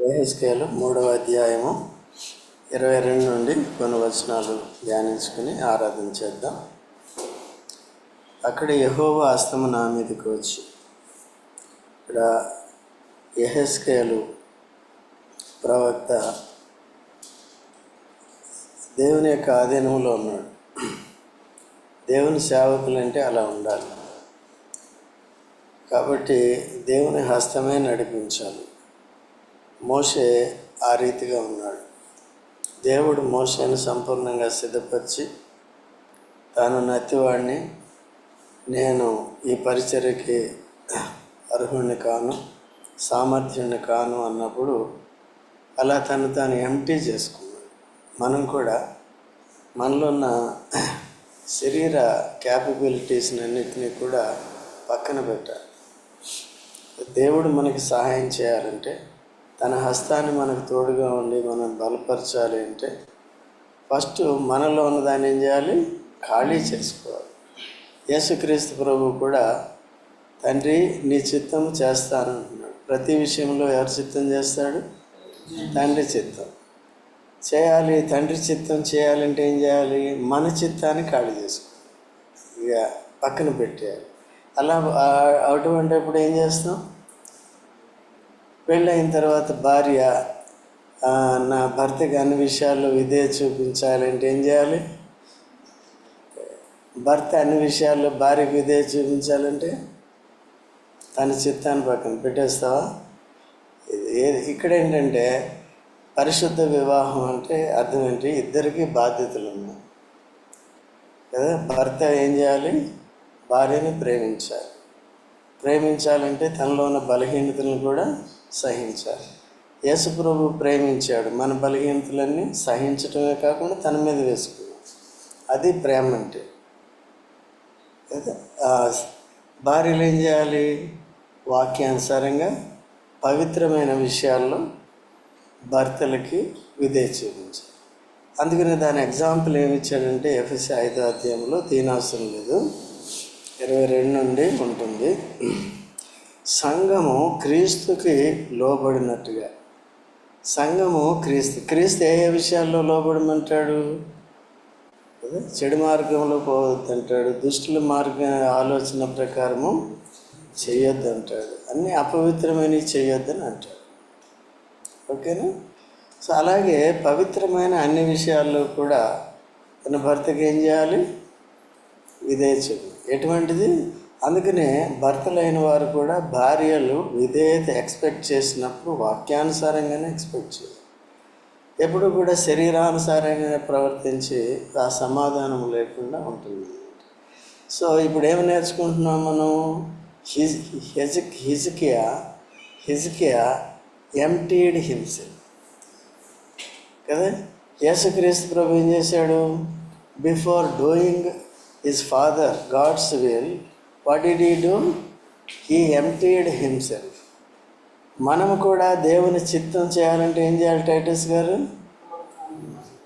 ఏహెస్కేలు మూడవ అధ్యాయము ఇరవై రెండు నుండి కొన్ని వచనాలు ధ్యానించుకుని ఆరాధన చేద్దాం. అక్కడ యహోవ అస్తము నా మీదకి వచ్చి ఇక్కడ ఎహెస్కేలు ప్రవక్త దేవుని యొక్క ఆధీనంలో ఉన్నాడు. దేవుని సేవకులు అంటే అలా ఉండాలి. కాబట్టి దేవుని హస్తమే నడిపించాలి. మోషే ఆ రీతిగా ఉన్నాడు. దేవుడు మోషేను సంపూర్ణంగా సిద్ధపరిచి తాను నత్తివాడిని నేను ఈ పరిచర్యకి అర్హుణ్ణి కాను సామర్థ్యుణ్ణి కాను అన్నప్పుడు అలా తను తాను ఎంటీ చేసుకున్నాడు. మనం కూడా మనలో ఉన్న శరీర క్యాపబిలిటీస్ని అన్నిటినీ కూడా పక్కన పెట్టాలి. దేవుడు మనకి సహాయం చేయాలంటే తన హస్తాన్ని మనకు తోడుగా ఉండి మనం బలపరచాలి అంటే ఫస్ట్ మనలో ఉన్నదాన్ని ఏం చేయాలి? ఖాళీ చేసుకోవాలి. యేసుక్రీస్తు ప్రభు కూడా తండ్రి నీ చిత్తం చేస్తాను అంటున్నాడు. ప్రతి విషయంలో ఎవరి చిత్తం చేస్తాడు? తండ్రి చిత్తం. చేయాలి తండ్రి చిత్తం చేయాలంటే ఏం చేయాలి? మన చిత్తాన్ని ఖాళీ చేసుకోవాలి. ఇక పక్కన పెట్టేయాలి. అలా అటువంటిప్పుడు ఏం చేస్తాం? పెళ్ళైన తర్వాత భార్య నా భర్తకి అన్ని విషయాల్లో విధేయ చూపించాలంటే ఏం చేయాలి? భర్త అన్ని విషయాల్లో భార్యకు విధేయ చూపించాలంటే తన చిత్తాన్ని పక్కన పెట్టేస్తావా? ఏ- ఇక్కడ ఏంటంటే పరిశుద్ధ వివాహం అంటే అర్థం ఏంటి? ఇద్దరికి బాధ్యతలు ఉన్నాయి కదా భర్త ఏం చేయాలి? భార్యని ప్రేమించాలి. ప్రేమించాలంటే తనలో ఉన్న బలహీనతలను కూడా సహించాలి. యేసుప్రభు ప్రేమించాడు. మన బలహీనతలన్నీ సహించటమే కాకుండా తన మీద వేసుకున్నాడు అది ప్రేమ అంటే. భార్యలు ఏం చేయాలి? వాక్యానుసారంగా పవిత్రమైన విషయాల్లో భర్తలకి విధేయ చూపించాలి. అందుకని దాని ఎగ్జాంపుల్ ఏమి ఇచ్చాడంటే ఎఫ్ఎస్సి ఐదో అధ్యాయంలో తీనవసరం లేదు. ఇరవై రెండు నుండి ఉంటుంది. సంఘము క్రీస్తుకి లోబడినట్టుగా. సంఘము క్రీస్తు క్రీస్తు ఏ ఏ విషయాల్లో లోబడమంటాడు? చెడు మార్గంలో పోవద్దు అంటాడు దుష్టుల మార్గ ఆలోచన ప్రకారము చేయొద్దు అంటాడు అన్నీ అపవిత్రమైనవి చేయొద్దని అంటాడు. ఓకేనా? సో అలాగే పవిత్రమైన అన్ని విషయాల్లో కూడా తన భర్తకి ఏం చేయాలి? విధేయచుడు ఎటువంటిది? అందుకనే భర్తలైన వారు కూడా భార్యలు విధేయత ఎక్స్పెక్ట్ చేసినప్పుడు వాక్యానుసారంగానే ఎక్స్పెక్ట్ చేయాలి. ఎప్పుడు కూడా శరీరానుసారంగా ప్రవర్తించి ఆ సమాధానం లేకుండా ఉంటుంది. సో ఇప్పుడు ఏమి నేర్చుకుంటున్నాం మనం? హిజ్ హిజిక్ హిజికియా హిజ్కియా ఎంటీడ్ హిమ్సెల్ కదా? యేసుక్రీస్తు ప్రభు ఏం చేశాడు? Before doing his father God's will what did do he emptied himself మనం కూడా దేవుని చిత్తం చేయాలంటే ఏం చేయాలి టైటస్ గారు?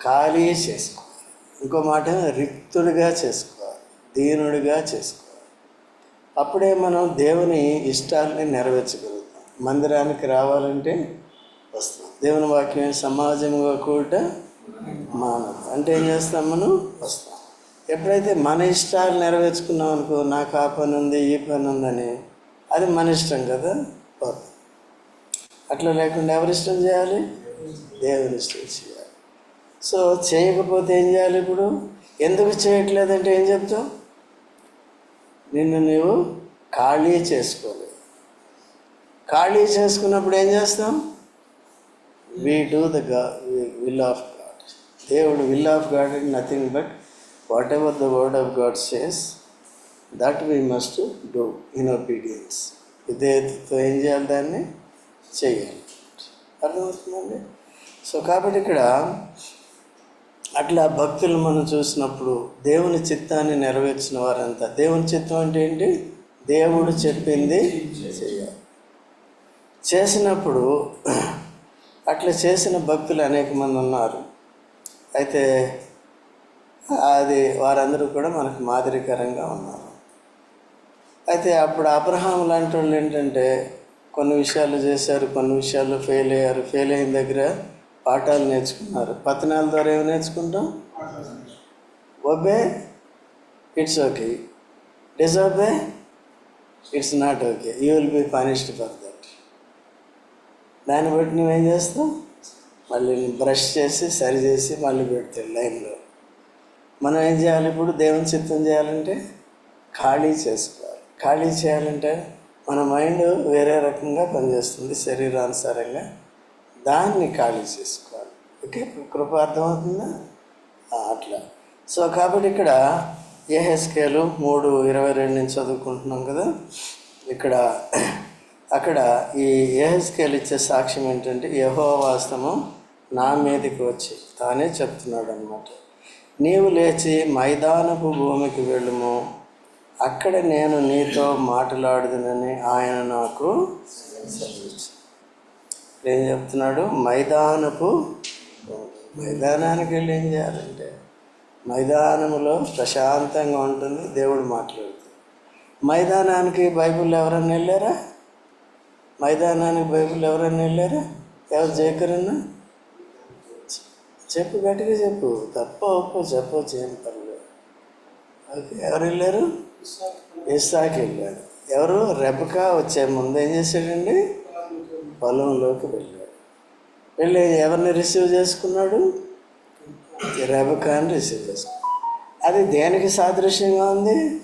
ఖాళీ చేసుకోవాలి. ఇంకో మాట రిక్తుడిగా చేసుకోవాలి. దీనుడిగా చేసుకోవాలి. అప్పుడే మనం దేవుని ఇష్టాలని నెరవేర్చగలుగుతాం. మందిరానికి రావాలంటే వస్తాం. దేవుని వాక్యం సమాజంగా కూడా మానవ అంటే ఏం చేస్తాం మనం? వస్తాం. ఎప్పుడైతే మన ఇష్టాలు నెరవేర్చుకున్నాం అనుకో నాకు ఆ పని ఉంది ఈ పని ఉందని అది మన ఇష్టం కదా? పోతుంది అట్లా లేకుండా ఎవరి ఇష్టం చేయాలి? దేవుని ఇష్టం చేయాలి. సో చేయకపోతే ఏం చేయాలి ఇప్పుడు? ఎందుకు చేయట్లేదంటే ఏం చెప్తావు? నిన్ను నీవు ఖాళీ చేసుకోలేదు ఖాళీ చేసుకున్నప్పుడు ఏం చేస్తాం? We do the will of God దేవుడు will of God nothing but whatever the word of God says that we must do in obedience విధేయతతో ఏం చేయాలి దాన్ని? చేయాలి. అర్థమవుతుందండి సో కాబట్టి ఇక్కడ అట్లా భక్తులు మనం చూసినప్పుడు దేవుని చిత్తాన్ని నెరవేర్చిన వారంతా దేవుని చిత్తం అంటే ఏంటి? దేవుడు చెప్పింది చేయాలి. చేసినప్పుడు అట్లా చేసిన భక్తులు అనేక మంది ఉన్నారు. అయితే అది వారందరూ కూడా మనకు మాదిరికరంగా ఉన్నారు. అయితే అప్పుడు అబ్రహాం లాంటి వాళ్ళు ఏంటంటే కొన్ని విషయాలు చేశారు కొన్ని విషయాలు ఫెయిల్ అయ్యారు. ఫెయిల్ అయిన దగ్గర పాఠాలు నేర్చుకున్నారు. పతనాల ద్వారా ఏమి నేర్చుకుంటాం? Obey it's okay disobey it's not okay you will be punished for that దాన్ని బట్టి నువ్వేం చేస్తావు? మళ్ళీ బ్రష్ చేసి సరి చేసి మళ్ళీ పెడతాడు లైన్లో. మనం ఏం చేయాలి ఇప్పుడు? దేవుని చిత్తం చేయాలంటే ఖాళీ చేసుకోవాలి. ఖాళీ చేయాలంటే మన మైండ్ వేరే రకంగా పనిచేస్తుంది శరీరానుసారంగా. దాన్ని ఖాళీ చేసుకోవాలి. ఓకే? కృప అర్థమవుతుందా? అట్లా. సో కాబట్టి ఇక్కడ ఏహెస్కేలు మూడు ఇరవై రెండు నుంచి చదువుకుంటున్నాం కదా? ఇక్కడ అక్కడ ఈ ఏహెస్కేలు ఇచ్చే సాక్ష్యం ఏంటంటే యహో వాస్తవం నా మీదకి వచ్చి తానే చెప్తున్నాడు అనమాట నీవు లేచి మైదానపు భూమికి వెళ్ళుము. అక్కడ నేను నీతో మాట్లాడుదునని ఆయన నాకు ఏం చెప్తున్నాడు? మైదానపు మైదానానికి వెళ్ళి ఏం చేయాలంటే మైదానములో ప్రశాంతంగా ఉంటుంది దేవుడు మాట్లాడుతుంది. మైదానానికి బైబిల్ ఎవరన్నా వెళ్ళారా? మైదానానికి బైబిల్ ఎవరన్నా వెళ్ళారా? ఎవరు జయకరన్నా? చెప్పు గట్టిగా చెప్పు. తప్ప ఒప్పు చెప్పవచ్చు ఏం పర్లేదు. ఎవరు వెళ్ళారు? ఇస్సాకి వెళ్ళాడు. ఎవరు? రెబకా వచ్చే ముందు ఏం చేశాడండి? పొలంలోకి వెళ్ళాడు. వెళ్ళి ఎవరిని రిసీవ్ చేసుకున్నాడు? రెబకాని రిసీవ్ చేసుకున్నాడు. అది దేనికి సాదృశ్యంగా ఉంది?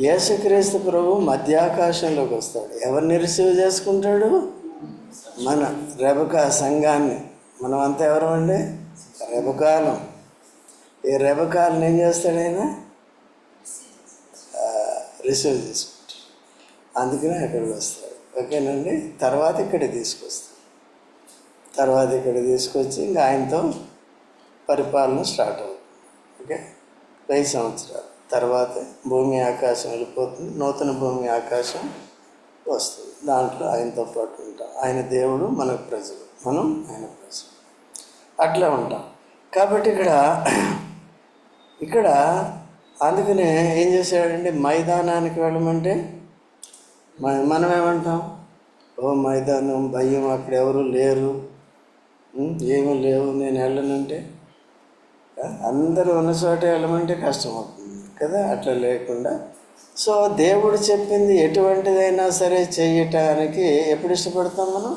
యేసుక్రీస్తు ప్రభు మధ్యాకాశంలోకి వస్తాడు. ఎవరిని రిసీవ్ చేసుకుంటాడు? మన రెబకా సంఘాన్ని. మనమంతా ఎవరు అండి రెబకాలం. ఈ రెబకాలను ఏం చేస్తాడు ఆయన? రిసీవ్ చేసుకుంటాడు. అందుకనే అక్కడికి వస్తాడు. ఓకేనండి? తర్వాత ఇక్కడ తీసుకొస్తాడు. తర్వాత ఇక్కడ తీసుకొచ్చి ఇంకా ఆయనతో పరిపాలన స్టార్ట్ అవుతుంది. ఓకే? వెయ్యి సంవత్సరాలు. తర్వాత భూమి ఆకాశం వెళ్ళిపోతుంది. నూతన భూమి ఆకాశం వస్తుంది. దాంట్లో ఆయనతో పాటు ఉంటాం. ఆయన దేవుడు మనకు ప్రజలు. మనం ఆయన ప్రజలు. అట్లా ఉంటాం. కాబట్టి ఇక్కడ ఇక్కడ అందుకనే ఏం చేశాడంటే మైదానానికి వెళ్ళమంటే మ- మనం ఏమంటాం ఓ మైదానం భయం అక్కడ ఎవరు లేరు. ఏమీ లేవు నేను వెళ్ళనంటే. అందరూ ఉన్న చోట వెళ్ళమంటే కష్టం అవుతుంది కదా అట్లా లేకుండా. సో దేవుడు చెప్పింది ఎటువంటిదైనా సరే చేయటానికి ఎప్పుడు ఇష్టపడతాం మనం?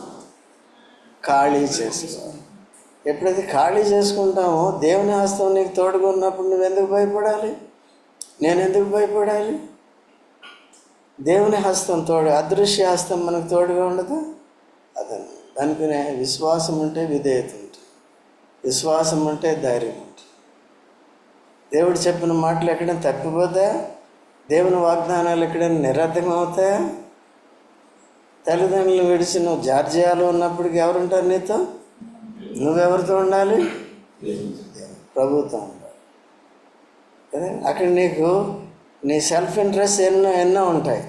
ఖాళీ చేసుకోవాలి ఎప్పుడైతే ఖాళీ చేసుకుంటామో దేవుని హస్తం నీకు తోడుగా ఉన్నప్పుడు నువ్వు ఎందుకు భయపడాలి? నేను ఎందుకు భయపడాలి? దేవుని హస్తం తోడు అదృశ్య హస్తం మనకు తోడుగా ఉండదు? అదను. దానికనే విశ్వాసం ఉంటే విధేయత ఉంటుంది. విశ్వాసం ఉంటే ధైర్యం ఉంటుంది. దేవుడు చెప్పిన మాటలు ఎక్కడైనా తప్పిపోతాయా? దేవుని వాగ్దానాలు ఎక్కడైనా నిరర్థం అవుతాయా? తల్లిదండ్రులు విడిచి నువ్వు జార్జియాలో ఉన్నప్పటికి ఎవరుంటారు నీతో? నువ్వెవరితో ఉండాలి? ప్రభుత్వం ఉండాలి. కదా అక్కడ నీకు నీ సెల్ఫ్ ఇంట్రెస్ట్ ఎన్నో ఎన్నో ఉంటాయి.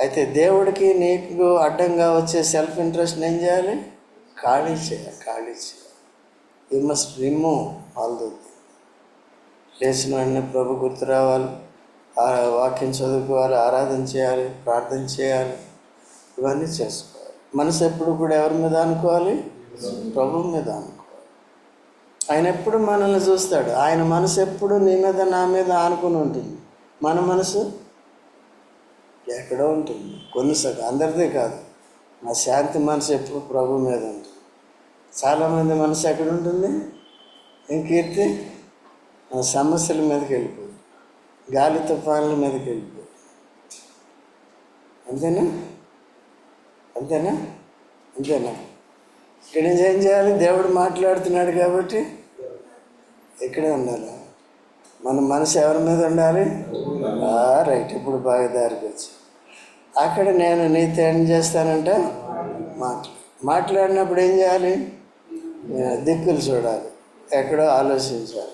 అయితే దేవుడికి నీకు అడ్డంగా వచ్చే సెల్ఫ్ ఇంట్రెస్ట్ని ఏం చేయాలి? ఖాళీ చేయాలి ఖాళీ చేయాలి. You must remove all those లేచిన వెంటనే ప్రభు గుర్తు రావాలి. వాక్యం చదువుకోవాలి ఆరాధన చేయాలి ప్రార్థన చేయాలి. ఇవన్నీ చేసుకోవాలి. మనసు ఎప్పుడు కూడా ఎవరి మీద అనుకోవాలి? ప్రభు మీద అనుకో. ఆయన ఎప్పుడు మనల్ని చూస్తాడు? ఆయన మనసు ఎప్పుడు నీ మీద నా మీద ఆనుకుని ఉంటుంది? మన మనసు ఎక్కడో ఉంటుంది. కొన్ని సగం అందరిదే కాదు. నా శాంతి మనసు ఎప్పుడు ప్రభు మీద ఉంటుంది. చాలామంది మనసు ఎక్కడ ఉంటుంది? ఇంకీర్తి నా సమస్యల మీదకి వెళ్ళిపోయి గాలి తుఫాన్ల మీదకి వెళ్ళిపోయి అంతేనా? అంతేనా? అంతేనా? ఇక్కడ నుంచి ఏం చేయాలి? దేవుడు మాట్లాడుతున్నాడు కాబట్టి ఇక్కడే ఉండాలి. మన మనసు ఎవరి మీద ఉండాలి? రైట్. ఇప్పుడు బాగా దారికి వచ్చి. అక్కడ నేను నీతో ఏం చేస్తానంటే మాట్లా మాట్లాడినప్పుడు ఏం చేయాలి? దిక్కులు చూడాలి. ఎక్కడో ఆలోచించాలి.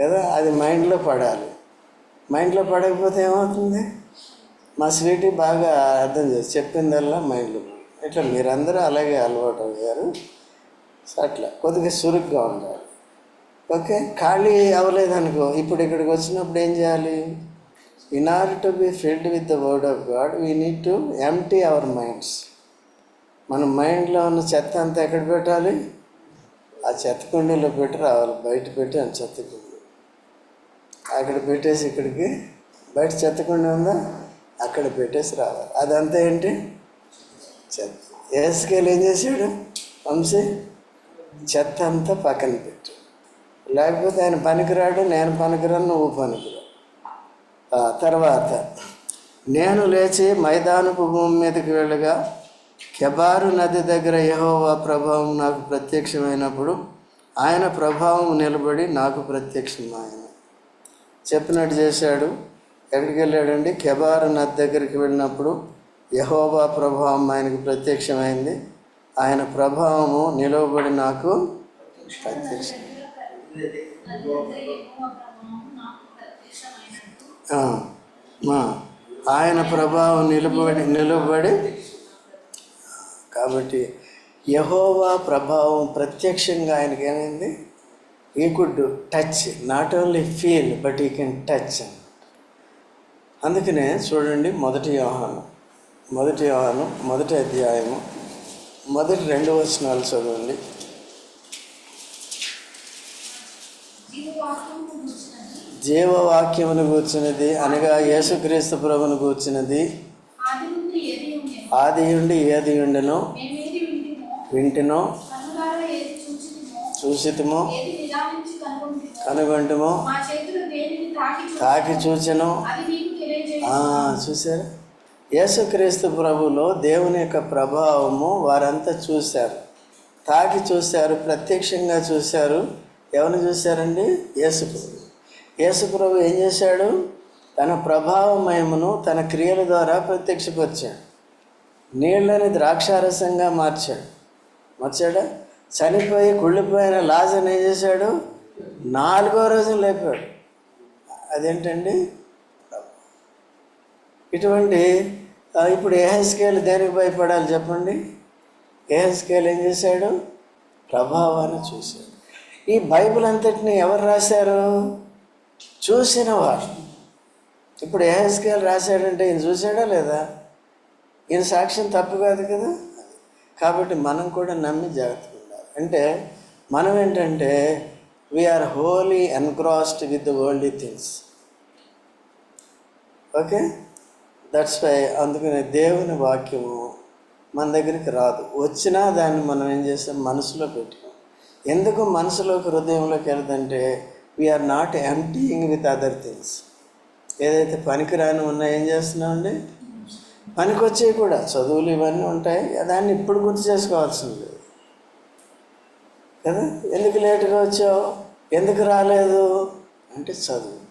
కదా? అది మైండ్లో పడాలి. మైండ్లో పడకపోతే ఏమవుతుంది? మా స్వీటీ బాగా అర్థం చేసి చెప్పిందల్లా మైండ్లో. ఇట్లా మీరందరూ అలాగే అలవాటు అయ్యారు. సో అట్లా కొద్దిగా చురుగ్గా ఉండాలి. ఓకే? ఖాళీ అవ్వలేదనుకో ఇప్పుడు ఇక్కడికి వచ్చినప్పుడు ఏం చేయాలి? In order to be filled with the word of God we need to empty our minds మన మైండ్లో ఉన్న చెత్త అంతా ఎక్కడ పెట్టాలి? ఆ చెత్త కుండీలో పెట్టి రావాలి. బయట పెట్టి ఆ చెత్త కుండీ అక్కడ పెట్టేసి ఇక్కడికి బయట చెత్త కుండీ ఉందా? అక్కడ పెట్టేసి రావాలి. అదంతా ఏంటి? ఏసుకేలు ఏం చేశాడు వంశీ చెత్త అంతా పక్కన పెట్టు. లేకపోతే ఆయన పనికిరాడు నేను పనికిరాను నువ్వు పనికిరాడు తర్వాత నేను లేచి మైదానపు భూమి మీదకి వెళ్ళగా కెబారు నది దగ్గర యహోవా ప్రభావం నాకు ప్రత్యక్షమైనప్పుడు ఆయన ప్రభావం నిలబడి నాకు ప్రత్యక్షమైన చెప్పినట్టు చేశాడు. ఎక్కడికి వెళ్ళాడండి? కెబారు నది దగ్గరికి వెళ్ళినప్పుడు యహోబా ప్రభావం ఆయనకు ప్రత్యక్షమైంది. ఆయన ప్రభావము నిలవబడి నాకు ప్రత్యక్షం ఆయన ప్రభావం నిలబడి నిలబడి కాబట్టి యహోవా ప్రభావం ప్రత్యక్షంగా ఆయనకి ఏమైంది? He could touch not only feel but he can touch అందుకనే చూడండి మొదటి వ్యవహారం మొదటి వారం మొదటి అధ్యాయము మొదటి రెండు వచనాలు చదవండి. జీవవాక్యమును కూర్చున్నది అనగా యేసుక్రీస్తు ప్రభును కూర్చున్నది ఆది ఉండి ఏది ఉండను? వింటునో. చూసితమో. కనుగొంటమో. తాకి చూచను. చూసారా యేసుక్రీస్తు ప్రభులో దేవుని యొక్క ప్రభావము వారంతా చూశారు. తాకి చూశారు ప్రత్యక్షంగా చూశారు. ఎవరిని చూశారండి? యేసుప్రభు యేసుప్రభు ఏం చేశాడు? తన ప్రభావమయమును తన క్రియల ద్వారా ప్రత్యక్షపరిచాడు. నీళ్ళని ద్రాక్షారసంగా మార్చాడు. మార్చాడా? చనిపోయి కుళ్ళిపోయిన లాజన్ ఏం చేశాడు? నాలుగో రోజున లేపాడు. అదేంటండి? ఇటువంటి ఇప్పుడు ఏహెస్కేల్ దేనికి భయపడాలి చెప్పండి? ఏహెస్కేల్ ఏం చేశాడు? ప్రభావాన్ని చూశాడు. ఈ బైబిల్ అంతటిని ఎవరు రాశారు? చూసిన వారు. ఇప్పుడు ఏహెస్కేల్ రాశాడంటే ఈయన చూశాడా లేదా? ఈయన సాక్ష్యం తప్పు కాదు కదా? కాబట్టి మనం కూడా నమ్మి జాగ్రత్తగా ఉండాలి. అంటే మనం ఏంటంటే we're wholly engrossed with the world things okay that's why అందుకనే దేవుని వాక్యము మన దగ్గరికి రాదు. వచ్చినా దాన్ని మనం ఏం చేస్తాం? మనసులో పెట్టుకోం ఎందుకు మనసులోకి హృదయంలోకి వెళ్తుంటే we're not emptying with other things ఏదైతే పనికిరాని ఉన్నా ఏం చేస్తున్నామండి? పనికొచ్చేవి కూడా. చదువులు ఇవన్నీ ఉంటాయి. దాన్ని ఇప్పుడు గుర్తు చేసుకోవాల్సింది. కదా? ఎందుకు లేటుగా వచ్చావు? ఎందుకు రాలేదు? అంటే చదువు.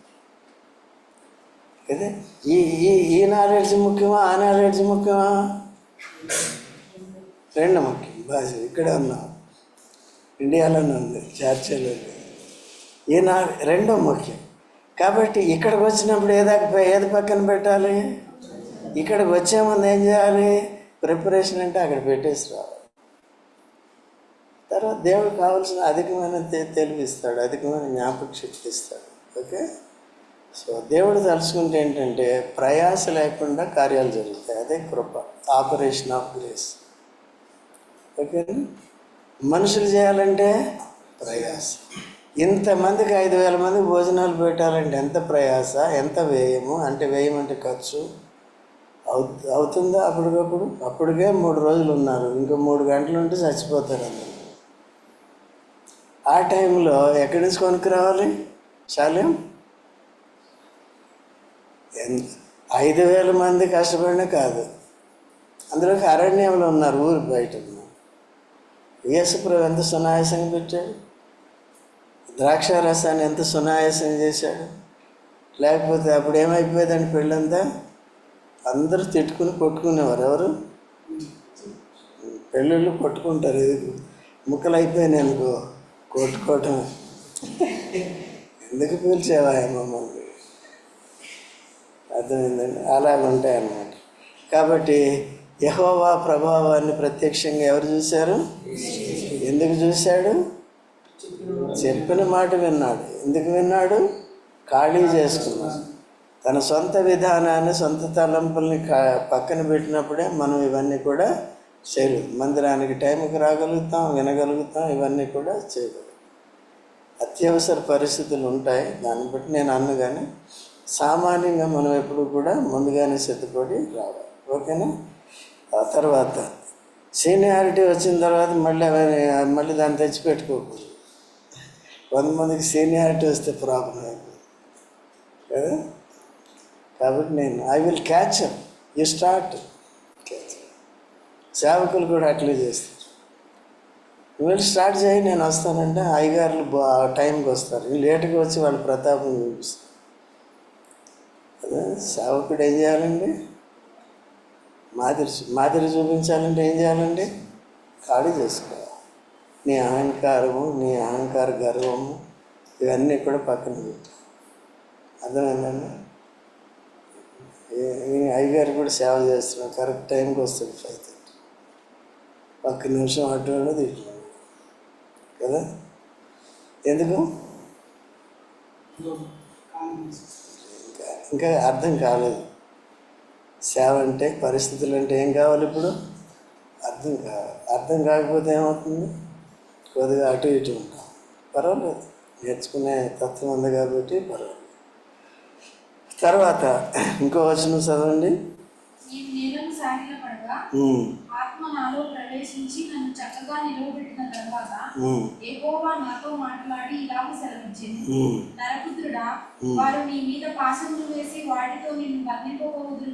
ఈ ఈ ఈ నాలెడ్జ్ ముఖ్యమా ఆ నాలెడ్జ్ ముఖ్యమా? రెండు ముఖ్యం. భాష ఇక్కడే ఉన్నాం. ఇండియాలోనే ఉంది చర్చలో ఉంది. ఈ నా రెండో ముఖ్యం. కాబట్టి ఇక్కడికి వచ్చినప్పుడు ఏదాక ఏది పక్కన పెట్టాలి. ఇక్కడికి వచ్చే ముందు ఏం చేయాలి? ప్రిపరేషన్ అంటే అక్కడ పెట్టేసి రావాలి. తర్వాత దేవుడు కావాల్సిన అధికమైన తె- అధికమైన జ్ఞాపక శక్తి ఇస్తాడు. ఓకే? సో దేవుడు తలుచుకుంటే ఏంటంటే ప్రయాస లేకుండా కార్యాలు జరుగుతాయి. అదే కృప ఆపరేషన్ ఆఫ్ గ్రేస్. ఓకే? మనుషులు చేయాలంటే ప్రయాస. ఇంతమందికి ఐదు వేల మంది భోజనాలు పెట్టాలంటే ఎంత ప్రయాస ఎంత వ్యయము? అంటే వ్యయం అంటే ఖర్చు అవు అవుతుందా అప్పటికప్పుడు? అప్పటికే మూడు రోజులు ఉన్నారు. ఇంకా మూడు గంటలు ఉంటే చచ్చిపోతారు అందరు. ఆ టైంలో ఎక్కడి నుంచి కొనుక్కు రావాలి? శాల్యం ఐదు వేల మంది కష్టపడిన కాదు. అందులోకి అరణ్యంలో ఉన్నారు ఊరు బయట. ఉన్నారు యేసుప్రభు ఎంత సునాయాసంగా పెట్టాడు? ద్రాక్ష రసాన్ని ఎంత సునాయాసం చేశాడు? లేకపోతే అప్పుడు ఏమైపోయేదండి పెళ్ళంతా? అందరూ తిట్టుకుని కొట్టుకునేవారు. ఎవరు? పెళ్ళిళ్ళు కొట్టుకుంటారు. ఇది ముక్కలు అయిపోయినాయి అనుకో. కొట్టుకోవటం. ఎందుకు పిలిచేవా మమ్మల్ని? అర్థమైందండి? అలాగే ఉంటాయి అన్నమాట కాబట్టి యహోవా ప్రభావాన్ని ప్రత్యక్షంగా ఎవరు చూశారు? ఎందుకు చూశాడు? చెప్పిన మాట విన్నాడు. ఎందుకు విన్నాడు? ఖాళీ చేసుకున్నాడు. తన సొంత విధానాన్ని సొంత తలంపుల్ని పక్కన పెట్టినప్పుడే మనం ఇవన్నీ కూడా చేయలేదు మందిరానికి టైంకి రాగలుగుతాం వినగలుగుతాం ఇవన్నీ కూడా చేయగలుగుతాం అత్యవసర పరిస్థితులు ఉంటాయి. దాన్ని బట్టి నేను అన్ను కానీ సామాన్యంగా మనం ఎప్పుడు కూడా ముందుగానే సిద్ధపడి రావాలి. ఓకేనా? ఆ తర్వాత సీనియారిటీ వచ్చిన తర్వాత మళ్ళీ మళ్ళీ దాన్ని తెచ్చిపెట్టుకోకూడదు. కొంతమందికి సీనియారిటీ వస్తే ప్రాబ్లం అయిపోతుంది. కదా? కాబట్టి నేను I will catch you start catch సేవకులు కూడా అట్లే చేస్తారు. వీళ్ళు స్టార్ట్ చేయి నేను వస్తానంటే అయ్యగారులు టైంకి వస్తారు. వీళ్ళు లేటుగా వచ్చి వాళ్ళు ప్రతాపం చూపిస్తారు. సేవకుడు ఏం చేయాలండి? మాదిరి మాదిరి చూపించాలంటే ఏం చేయాలండి? ఖాళీ చేసుకోవాలి. నీ అహంకారము నీ అహంకార గర్వము ఇవన్నీ కూడా పక్కన పెట్టు. అర్థమైందండి? అయ్యగారు కూడా సేవ చేస్తున్నాం కరెక్ట్ టైంకి వస్తుంది ఫైవ్ థర్టీ. ఒక్క నిమిషం అటు ఉన్నది ఇటు కదా? ఎందుకు? ఇంకా అర్థం కాలేదు. సేవ అంటే పరిస్థితులు అంటే ఏం కావాలి ఇప్పుడు? అర్థం కావాలి అర్థం కాకపోతే ఏమవుతుంది? కొద్దిగా అటు ఇటు ఉంటాం. పర్వాలేదు. నేర్చుకునే తత్వం ఉంది కాబట్టి పర్వాలేదు. తర్వాత ఇంకో వచనం చదవండి. ఆత్మ నాలో ప్రవేశించి నన్ను చక్కగా నిలవబెట్టిన తర్వాత యెహోవా నాతో మాట్లాడి ఇలాగ సెలవిచ్చింది. నరపుత్రుడా వారు నీ మీద పాశములు వేసి వాటితో నిన్ను బంధింపబోదురు.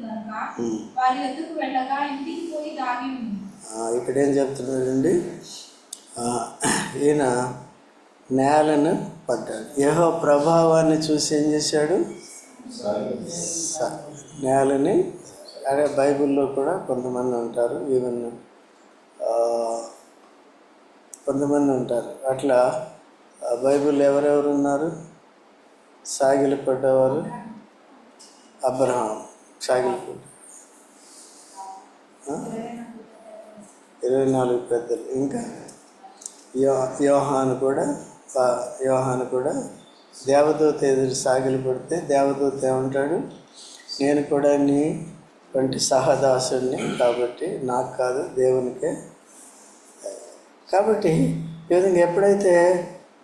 వారి ఎద్దుకు వెళ్ళగా ఇంటికి పోయి దాగి ఇక్కడ ఏం చెప్తున్నాడండి? ఆ, ఈయన నేలను పడ్డాడు ఏహో ప్రభావాన్ని చూసి ఏం చేశాడు? స- నేలని అదే బైబిల్లో కూడా కొంతమంది ఉంటారు ఈవెన్ కొంతమంది ఉంటారు. అట్లా బైబిల్ బైబిల్లో ఎవరెవరు ఉన్నారు? సాగిలి పడ్డవారు అబ్రహాం. సాగిలిపడ్డ ఇరవై నాలుగు పెద్దలు. ఇంకా యో యోహాను కూడా యోహాను కూడా దేవదూత ఎదురు సాగిలి పడితే దేవదూత ఏమంటాడు? నేను కూడా నీ వంటి సహదాసుడిని కాబట్టి నాకు కాదు దేవునికే కాబట్టి ఈ విధంగా ఎప్పుడైతే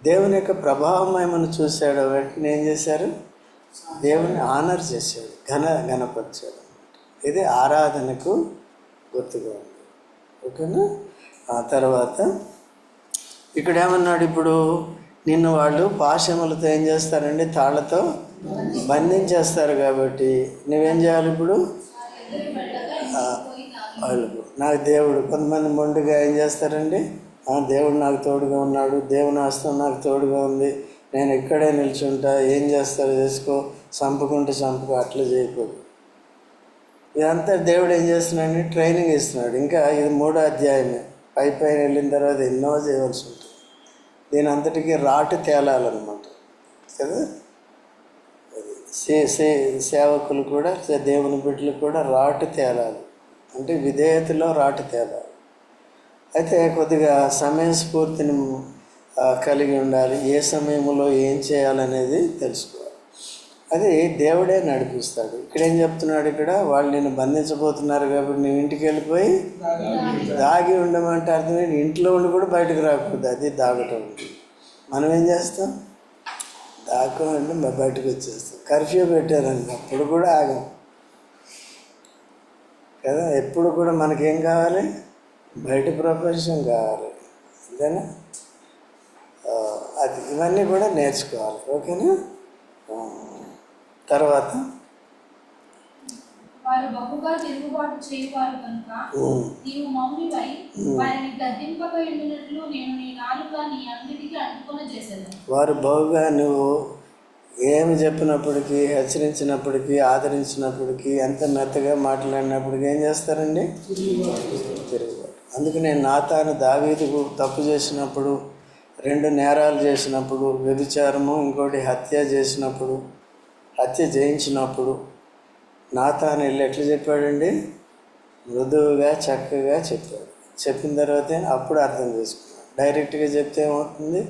దేవుని యొక్క ప్రభావం ఏమైనా చూశాడో వెంటనే ఏం చేశారు? దేవుని ఆనర్ చేశాడు ఘన ఘనపరిచాడు ఇది ఆరాధనకు గుర్తుగా ఉంది. ఓకేనా? ఆ తర్వాత ఇక్కడ ఏమన్నాడు ఇప్పుడు? నిన్ను వాళ్ళు పాశములతో ఏం చేస్తారండి? తాళ్ళతో బంధించేస్తారు కాబట్టి నువ్వేం చేయాలి ఇప్పుడు? వాళ్ళు నాకు దేవుడు కొంతమంది మొండుగా ఏం చేస్తారండి? దేవుడు నాకు తోడుగా ఉన్నాడు దేవుని హస్తం నాకు తోడుగా ఉంది. నేను ఇక్కడే నిల్చుంటా ఏం చేస్తారో చేసుకో చంపుకుంటే చంపుకో అట్లా చేయకూడదు. ఇదంతా దేవుడు ఏం చేస్తున్నాడు ట్రైనింగ్ ఇస్తున్నాడు. ఇంకా ఇది మూడో అధ్యాయమే. పై పైన వెళ్ళిన తర్వాత ఎన్నో చేయవలసి ఉంటుంది. దీని అంతటికీ రాటు తేలాలన్నమాట. కదా? సే సే సేవకులు కూడా దేవుని బిడ్డలు కూడా రాటు తేలాలి. అంటే విధేయతలో రాటు తేలాలి. అయితే కొద్దిగా సమయస్ఫూర్తిని స్ఫూర్తిని కలిగి ఉండాలి. ఏ సమయంలో ఏం చేయాలనేది తెలుసుకోవాలి. అది దేవుడే నడిపిస్తాడు. ఇక్కడ ఏం చెప్తున్నాడు ఇక్కడ? వాళ్ళు నేను బంధించబోతున్నారు కాబట్టి నువ్వు ఇంటికి వెళ్ళిపోయి దాగి ఉండమంటే అర్థం ఇంట్లో ఉండి కూడా బయటకు రాకూడదు. అది దాగటం. మనం ఏం చేస్తాం? దాక్కోండి మ- బయటకు వచ్చేస్తాం. కర్ఫ్యూ పెట్టారండి. అప్పుడు కూడా ఆగం. కదా? ఎప్పుడు కూడా మనకేం కావాలి? బయట ప్రపంచం కావాలి. అంతేనా అది ఇవన్నీ కూడా నేర్చుకోవాలి. ఓకేనా? తర్వాత? వారు బహుగా తిరుగుబాటు చేయవారు కనుక ఉమ్, నీవు మౌనిపై వారిని గద్దింపక ఉండినట్లు నేను నీ నాలుక నీ అన్నిటికీ అంటుకొని చేసేది వారు బహుగా నువ్వు ఏమి చెప్పినప్పటికీ హెచ్చరించినప్పటికీ ఆదరించినప్పటికీ ఎంత మెత్తగా మాట్లాడినప్పటికీ ఏం చేస్తారండి? అందుకు నేను నాతాను దావీదుకు తప్పు చేసినప్పుడు రెండు నేరాలు చేసినప్పుడు వ్యభిచారము ఇంకోటి హత్య చేసినప్పుడు హత్య చేయించినప్పుడు నాతాను వెళ్ళి ఎట్లా చెప్పాడండి? మృదువుగా చక్కగా చెప్పాడు. చెప్పిన తర్వాత అప్పుడు అర్థం చేసుకున్నాడు. డైరెక్ట్గా చెప్తే ఏమవుతుంది?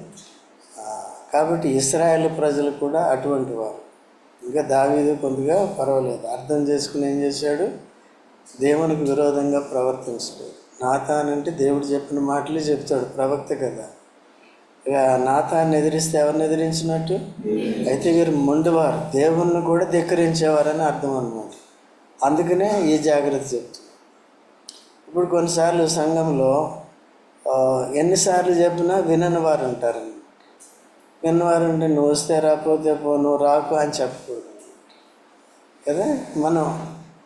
కాబట్టి ఇస్రాయేల్ ప్రజలు కూడా అటువంటి వారు. ఇంకా దావీదు కొద్దిగా పర్వాలేదు. అర్థం చేసుకుని ఏం చేశాడు? దేవునికి విరోధంగా ప్రవర్తించలేదు. నాతాన్ అంటే దేవుడు చెప్పిన మాటలే చెప్తాడు ప్రవక్త కదా. ఇక నాతాన్ని ఎదిరిస్తే ఎవరిని ఎదిరించినట్టు? అయితే వీరు మొండివారు దేవుణ్ణి కూడా ధిక్కరించేవారని అర్థం అనమాట అందుకనే ఈ జాగ్రత్త చెప్తాను ఇప్పుడు కొన్నిసార్లు సంఘంలో ఎన్నిసార్లు చెప్పినా వినని వారు ఉంటారు విన్నవారు ఉంటే నువ్వు వస్తే రాకపోతే పో నువ్వు రాకు అని చెప్పకూడదు. కదా? మనం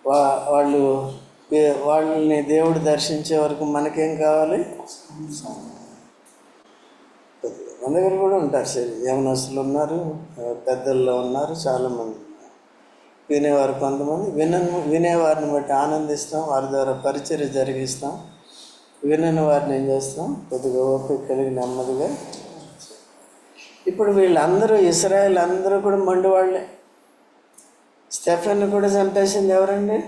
వా వాళ్ళు వాళ్ళని దేవుడు దర్శించే వరకు మనకేం కావాలి? మన దగ్గర కూడా ఉంటారు. సరే యవనస్తులు ఉన్నారు పెద్దల్లో ఉన్నారు చాలామంది వినేవారు కొంతమంది. విన వినేవారిని బట్టి ఆనందిస్తాం వారి ద్వారా పరిచర్య జరిగిస్తాం. వినని వారిని ఏం చేస్తాం? కొద్దిగా ఓపిక కలిగి నెమ్మదిగా. ఇప్పుడు వీళ్ళందరూ ఇస్రాయల్ అందరూ కూడా మండివాళ్ళే. స్టెఫెన్ కూడా చంపేసింది ఎవరండి?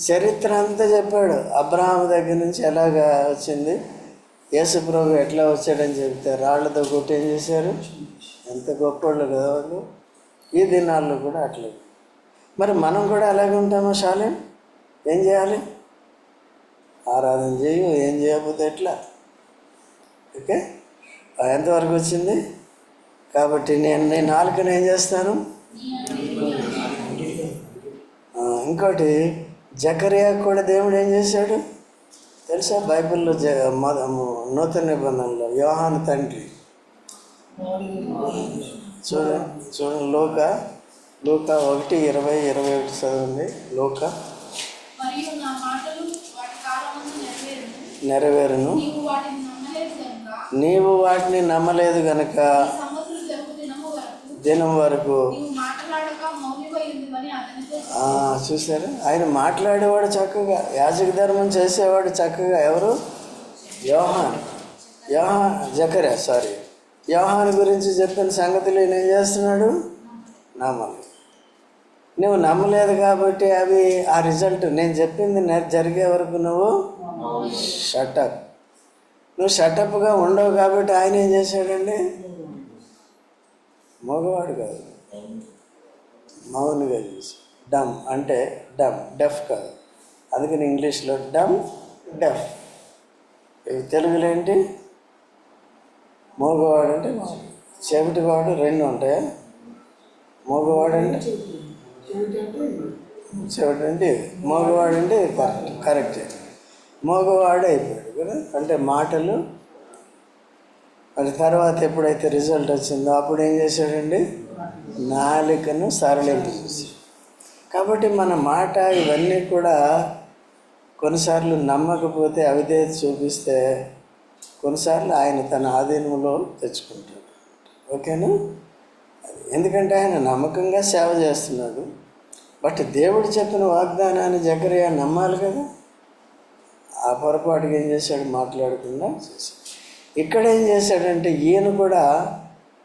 చరిత్ర అంతా చెప్పాడు. అబ్రహాం దగ్గర నుంచి ఎలాగా వచ్చింది? యేసుప్రభు ఎట్లా వచ్చాడని చెప్తే రాళ్ళతో కొట్టి ఏం చేశారు? ఎంత గొప్పోళ్ళు కదా వాళ్ళు. ఈ దినాల్లో కూడా అట్లే. మరి మనం కూడా అలాగే ఉంటామా శాలేం ఏం చేయాలి? ఆరాధన చేయు ఏం చేయకపోతే ఎట్లా? ఓకే? ఎంతవరకు వచ్చింది? కాబట్టి నేను నేను నాలుకను ఏం చేస్తాను? ఇంకోటి జకరియా కూడా దేవుడు ఏం చేశాడు? తెలుసా? బైబిల్లో జ నూతన నిబంధనలో. యోహాను తండ్రి. చూడండి చూడండి లోక లోక ఒకటి ఇరవై ఇరవై ఒకటి చదవండి. లోక. నెరవేరును. నీవు వాటిని నమ్మలేదు గనక. దినం వరకు చూశారు? చూసారు ఆయన మాట్లాడేవాడు చక్కగా. యాజక ధర్మం చేసేవాడు చక్కగా. ఎవరు? యోహాన్. యోహాన్ జకరే సారీ యోహాన్ గురించి చెప్పిన సంగతులు ఈయన ఏం చేస్తున్నాడు? నమ్మాలి నువ్వు నమ్మలేదు కాబట్టి అవి ఆ రిజల్ట్ నేను చెప్పింది జరిగే వరకు నువ్వు షటప్ నువ్వు షటప్గా ఉండవు కాబట్టి ఆయన ఏం చేశాడండి? మగవాడు కాదు. మౌనిగా చూసి. డమ్ అంటే డమ్ డెఫ్ కాదు. అందుకని ఇంగ్లీష్లో డమ్ డెఫ్. ఇవి తెలుగులో ఏంటి? మూగవాడు అంటే చెవిటివాడు రెండు ఉంటాయా? మూగవాడు అంటే? చెవిటి అంటే ఇది. అంటే కరెక్ట్ కరెక్ట్. మోగవాడు అయిపోయాడు కదా? అంటే మాటలు. మరి తర్వాత ఎప్పుడైతే రిజల్ట్ వచ్చిందో అప్పుడు ఏం చేశాడండి? నాలికను సరళింపు చూసి. కాబట్టి మన మాట ఇవన్నీ కూడా కొన్నిసార్లు నమ్మకపోతే అవిధేత చూపిస్తే కొన్నిసార్లు ఆయన తన ఆధీనంలో తెచ్చుకుంటాడు. ఓకేనా? ఎందుకంటే ఆయన నమ్మకంగా సేవ చేస్తున్నాడు. బట్ దేవుడు చెప్పిన వాగ్దానాన్ని జకరియా నమ్మాలి కదా? ఆ పొరపాటుగా ఏం చేశాడు? మాట్లాడకుండా చేశాడు. ఇక్కడ ఏం చేశాడంటే ఈయన కూడా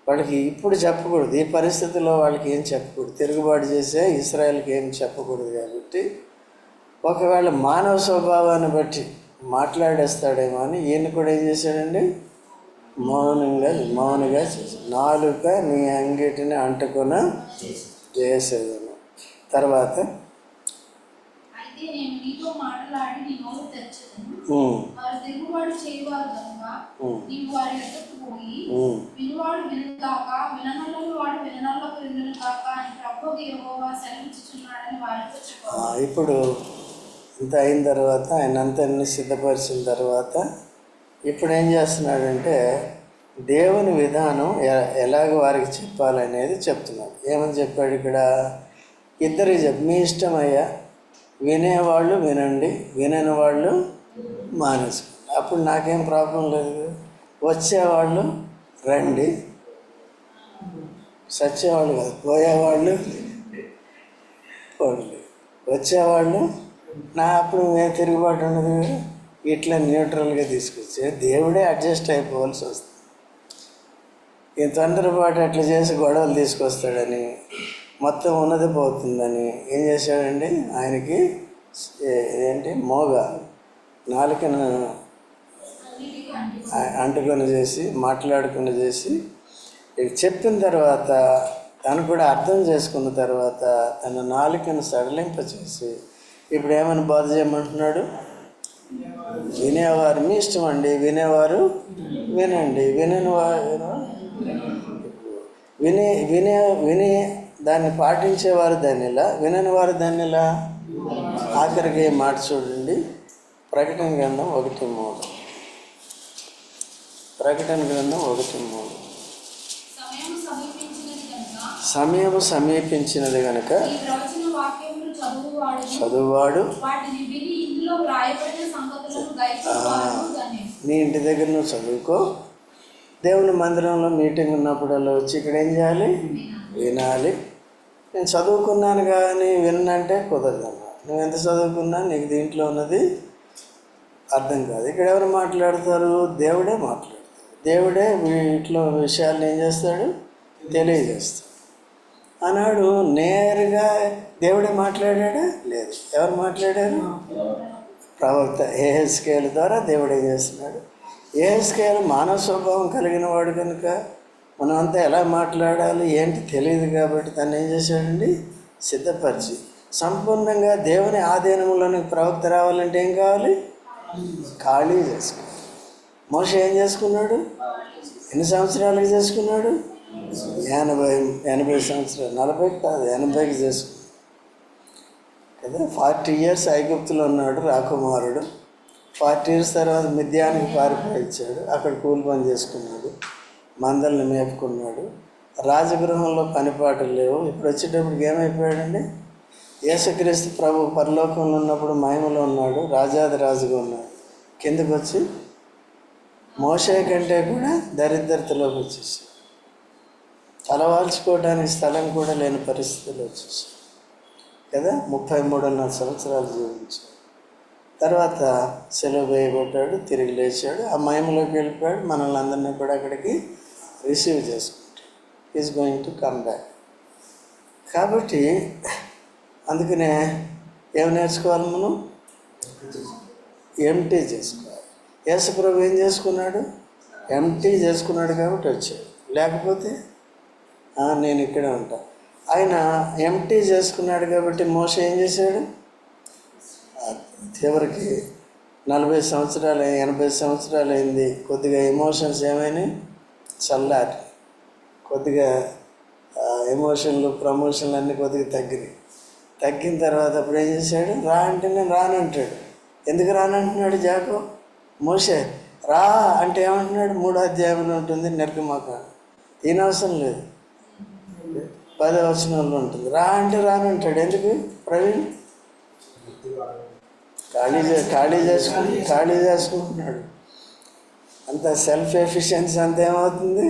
వాళ్ళకి ఇప్పుడు చెప్పకూడదు. ఈ పరిస్థితుల్లో వాళ్ళకి ఏం చెప్పకూడదు. తిరుగుబాటు చేసే ఇస్రాయల్కి ఏం చెప్పకూడదు కాబట్టి ఒకవేళ మానవ స్వభావాన్ని బట్టి మాట్లాడేస్తాడేమో అని ఈయన కూడా ఏం చేశాడండి? మౌనంగా మౌనంగా చేశాడు. నాలుక నీ అంగిటిని అంటుకొన చేసేదను. తర్వాత? మాట్లాడి పోయి. వినువాడు వినగాక విననల్లని వాడు విననల్లకు వినును కాక అని యెహోవా సెలవిచ్చుచున్నాడని వారితో చెప్పారు ఇప్పుడు ఇంత అయిన తర్వాత ఆయన అంతా అన్ని సిద్ధపరిచిన తర్వాత ఇప్పుడు ఏం చేస్తున్నాడంటే దేవుని విధానం ఎలాగ వారికి చెప్పాలనేది చెప్తున్నాడు ఏమని చెప్పాడు ఇక్కడ ఇద్దరికి చెప్పు మీ ఇష్టమయ్యా వినేవాళ్ళు వినండి వినని వాళ్ళు మానేసుకోండి అప్పుడు నాకేం ప్రాబ్లం లేదు. వచ్చేవాళ్ళు రండి. సచ్చేవాళ్ళు కాదు పోయేవాళ్ళు పోండి. వచ్చేవాళ్ళు నా అప్పుడు ఏ తిరుగుబాటు ఉండదు ఇట్లా న్యూట్రల్గా తీసుకొచ్చి దేవుడే అడ్జస్ట్ అయిపోవాల్సి వస్తుంది. ఈ తొందరపాటు అట్లా చేసి గొడవలు తీసుకొస్తాడని మొత్తం ఉన్నది పోతుందని ఏం చేశాడండి? ఆయనకి ఏంటి? మోగ. నాలుకను అంటుకొని చేసి మాట్లాడుకుని చేసి ఇక చెప్పిన తర్వాత తను కూడా అర్థం చేసుకున్న తర్వాత తన నాలుకను సడలింపచేసి ఇప్పుడు ఏమని బాధ చేయమంటున్నాడు? వినేవారు మీ ఇష్టం అండి వినేవారు వినండి వినని వారు వినే వినే విని దాన్ని పాటించేవారు దానిలా వినని వారు దానిలా ఆఖరికి మాట చూడండి. ప్రకటన గ్రంథం ఒకటి మూడు. ప్రకటన గ్రంథం ఒకటి మూడు. సమయం సమీపించినది కనుక చదువువాడు. నీ ఇంటి దగ్గర నువ్వు చదువుకో. దేవుని మందిరంలో మీటింగ్ ఉన్నప్పుడల్లా వచ్చి ఇక్కడ ఏం చేయాలి? వినాలి. నేను చదువుకున్నాను కానీ విన్నంటే కుదరదమ్మా నువ్వు ఎంత చదువుకున్నా నీకు దీంట్లో ఉన్నది అర్థం కాదు. ఇక్కడ ఎవరు మాట్లాడతారు? దేవుడే మాట్లాడతాడు. దేవుడే వీటిలో విషయాలను ఏం చేస్తాడు? తెలియజేస్తాడు. ఆనాడు నేరుగా దేవుడే మాట్లాడాడా? లేదు. ఎవరు మాట్లాడారు? ప్రవక్త ఏహెస్కేల్ ద్వారా దేవుడు ఏం చేస్తున్నాడు. ఏహెస్కేల్ మానవ స్వభావం కలిగిన వాడు కనుక మనం అంతా ఎలా మాట్లాడాలి ఏంటి తెలియదు కాబట్టి తను ఏం చేశాడండి? సిద్ధపరిచి. సంపూర్ణంగా దేవుని ఆధీనంలోని ప్రవక్త రావాలంటే ఏం కావాలి? ఖాళీ చేసుకోవాలి. మోష ఏం చేసుకున్నాడు? ఎన్ని సంవత్సరాలకి చేసుకున్నాడు? ఎనభై ఎనభై సంవత్సరాలు. నలభై కాదు ఎనభైకి చేసుకున్నాడు. కదా ఫార్టీ ఇయర్స్ ఐగుప్తులో ఉన్నాడు రాకుమారుడు. ఫార్టీ ఇయర్స్ తర్వాత మిద్యానికి పారిపోయించాడు అక్కడ కూలి పని చేసుకున్నాడు. మందల్ని మేపుకున్నాడు. రాజగృహంలో పనిపాటలు లేవు. ఇప్పుడు వచ్చేటప్పటికి ఏమైపోయాడండి? యేసుక్రీస్తు ప్రభు పరలోకంలో ఉన్నప్పుడు మహిమలో ఉన్నాడు. రాజాది రాజుగా ఉన్నాడు. కిందకు వచ్చి మోసే కంటే కూడా దరిద్రతలోకి వచ్చేసి తలవాల్చుకోవడానికి స్థలం కూడా లేని పరిస్థితులు వచ్చేసి కదా? ముప్పై మూడున్నర సంవత్సరాలు జీవించాడు తర్వాత సెలవు వేయబడ్డాడు తిరిగి లేచాడు ఆ మయంలోకి వెళ్ళిపోయాడు మనల్ని అందరినీ కూడా అక్కడికి రిసీవ్ చేసుకుంటాడు. Is going to come back కాబట్టి అందుకనే ఏం నేర్చుకోవాలి మనం? ఎంటీ చేసుకోవాలి. యేసుప్రభు ఏం చేసుకున్నాడు? ఎంటీ చేసుకున్నాడు కాబట్టి వచ్చాడు. లేకపోతే నేను ఇక్కడే ఉంటా. ఆయన ఎంటీ చేసుకున్నాడు కాబట్టి మోస ఏం చేశాడు? చివరికి నలభై సంవత్సరాలు ఎనభై సంవత్సరాలు అయింది కొద్దిగా ఎమోషన్స్ ఏమైనాయి? చల్లారి. కొద్దిగా ఎమోషన్లు ప్రమోషన్లు అన్నీ కొద్దిగా తగ్గినాయి. తగ్గిన తర్వాత అప్పుడు ఏం చేశాడు? రా అంటే నేను రానంటాడు. ఎందుకు రానంటున్నాడు జాకో? మోసే రా అంటే ఏమంటున్నాడు? మూడో అధ్యాయంలో ఉంటుంది నిర్గమాక తినవసరం లేదు. పదో వచనంలో ఉంటుంది. రా అంటే రానంటాడు ఎందుకు? ప్రవీణ్? ఖాళీ ఖాళీ చేసుకుని ఖాళీ చేసుకుంటున్నాడు. అంత సెల్ఫ్ ఎఫిషియన్సీ అంత ఏమవుతుంది?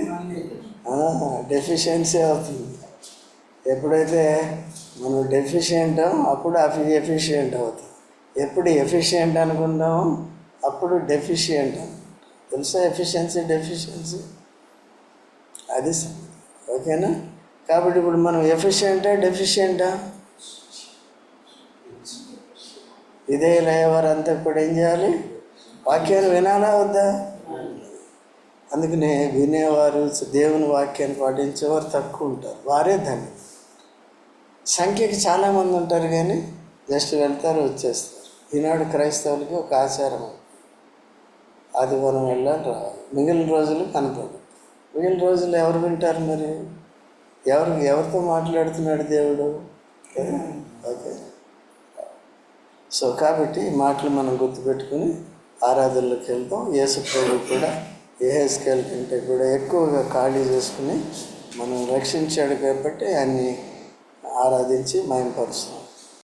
డెఫిషియన్సీ అవుతుంది. ఎప్పుడైతే మనం డెఫిషియెంట్ అప్పుడు అఫి ఎఫిషియంట్ అవుతుంది ఎప్పుడు ఎఫిషియంట్ అనుకుంటామో అప్పుడు డెఫిషియంట్ తెలుసా ఎఫిషియన్సీ డెఫిషియన్సీ అది ఓకేనా? కాబట్టి ఇప్పుడు మనం ఎఫిషియంటా డెఫిషియెంటా ఇదే లేవారంతా కూడా ఏం చేయాలి? వాక్యాన్ని వినాలా వద్దా? అందుకనే వినేవారు దేవుని వాక్యాన్ని పాటించేవారు తక్కువ ఉంటారు. వారే ధన్యం సంఖ్యకి చాలామంది ఉంటారు కానీ జస్ట్ వెళ్తారు వచ్చేస్తారు. ఈనాడు క్రైస్తవులకి ఒక ఆచారం ఆదివారం వెళ్ళాలి రావాలి మిగిలిన రోజులు కనపడదు మిగిలిన రోజులు ఎవరు వింటారు మరి? ఎవరు ఎవరితో మాట్లాడుతున్నాడు దేవుడు? ఓకే. సో కాబట్టి ఈ మాటలు మనం గుర్తుపెట్టుకుని ఆరాధనలోకి వెళ్తాం. యేసు ప్రభు కూడా ఏహెస్కేల్ కంటే కూడా ఎక్కువగా ఖాళీ చేసుకుని మనం రక్షించాడు కాబట్టి ఆయన్ని ఆరాధించి మయంపరుస్తాం.